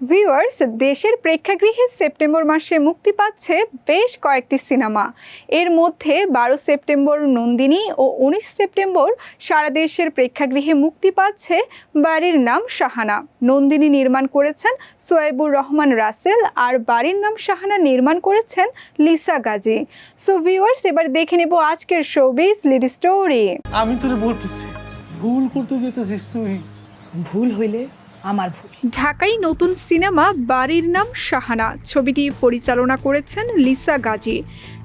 Viewers দেশের প্রেক্ষাগৃহে September মাসে মুক্তি পাচ্ছে বেশ কয়েকটি সিনেমা। এর মধ্যে বারো সেপ্টেম্বর নন্দিনী ও উনিশ সেপ্টেম্বর সারা দেশের প্রেক্ষাগৃহে মুক্তি পাচ্ছে বাড়ির নাম শাহানা। নন্দিনী নির্মাণ করেছেন সোয়েবুর রহমান রাসেল আর বাড়ির নাম শাহানা নির্মাণ করেছেন লিসা গাজী। সো ভিউয়ার্স এবার দেখে নেব আজকের শোবিজ লিড স্টোরি আমি তোরে বলতেছি ভুল করতে যেতেছিস তুই। ভুল হইলে আমার ভুল। ঢাকাই নতুন সিনেমা বাড়ির নাম শাহানা। ছবিটি পরিচালনা করেছেন লিসা গাজী।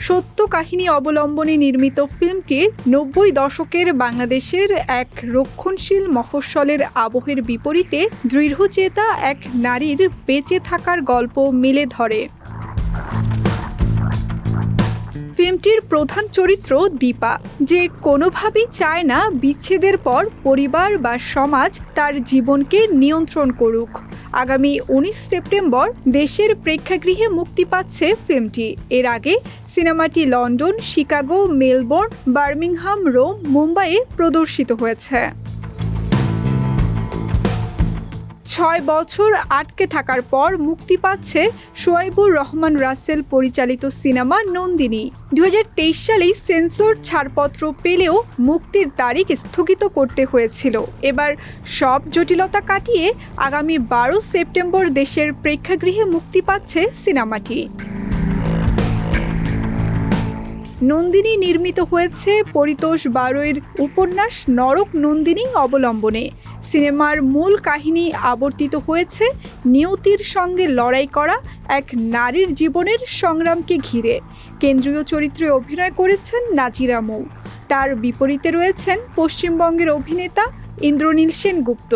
সত্য কাহিনী অবলম্বনে নির্মিত ফিল্মটি নব্বই দশকের বাংলাদেশের এক রক্ষণশীল মফস্বলের আবহের বিপরীতে দৃঢ়চেতা এক নারীর বেঁচে থাকার গল্প মিলে ধরে। ফিল্মটির প্রধান চরিত্র দীপা। যে কোনোভাবেই চায় না বিচ্ছেদের পর পরিবার বা সমাজ তার জীবনকে নিয়ন্ত্রণ করুক। আগামী উনিশ সেপ্টেম্বর দেশের প্রেক্ষাগৃহে মুক্তি পাচ্ছে ফিল্মটি। এর আগে সিনেমাটি London, Chicago, Melbourne, Birmingham, Rome, মুম্বাইয়ে প্রদর্শিত হয়েছে। ছয় বছর আটকে থাকার পর মুক্তি পাচ্ছে সোয়াইবুর রহমান রাসেল পরিচালিত সিনেমা নন্দিনী। দু সালেই সেন্সর ছাড়পত্র পেলেও মুক্তির তারিখ স্থগিত করতে হয়েছিল। এবার সব জটিলতা কাটিয়ে আগামী বারো সেপ্টেম্বর দেশের প্রেক্ষাগৃহে মুক্তি পাচ্ছে সিনেমাটি। নন্দিনী নির্মিত হয়েছে পরিতোষ বারোয়ের উপন্যাস নরক নন্দিনী অবলম্বনে। সিনেমার মূল কাহিনী আবর্তিত হয়েছে নিয়তির সঙ্গে লড়াই করা এক নারীর জীবনের সংগ্রামকে ঘিরে। কেন্দ্রীয় চরিত্রে অভিনয় করেছেন নাজিরা মৌ। তার বিপরীতে রয়েছেন পশ্চিমবঙ্গের অভিনেতা ইন্দ্রনীল সেনগুপ্ত।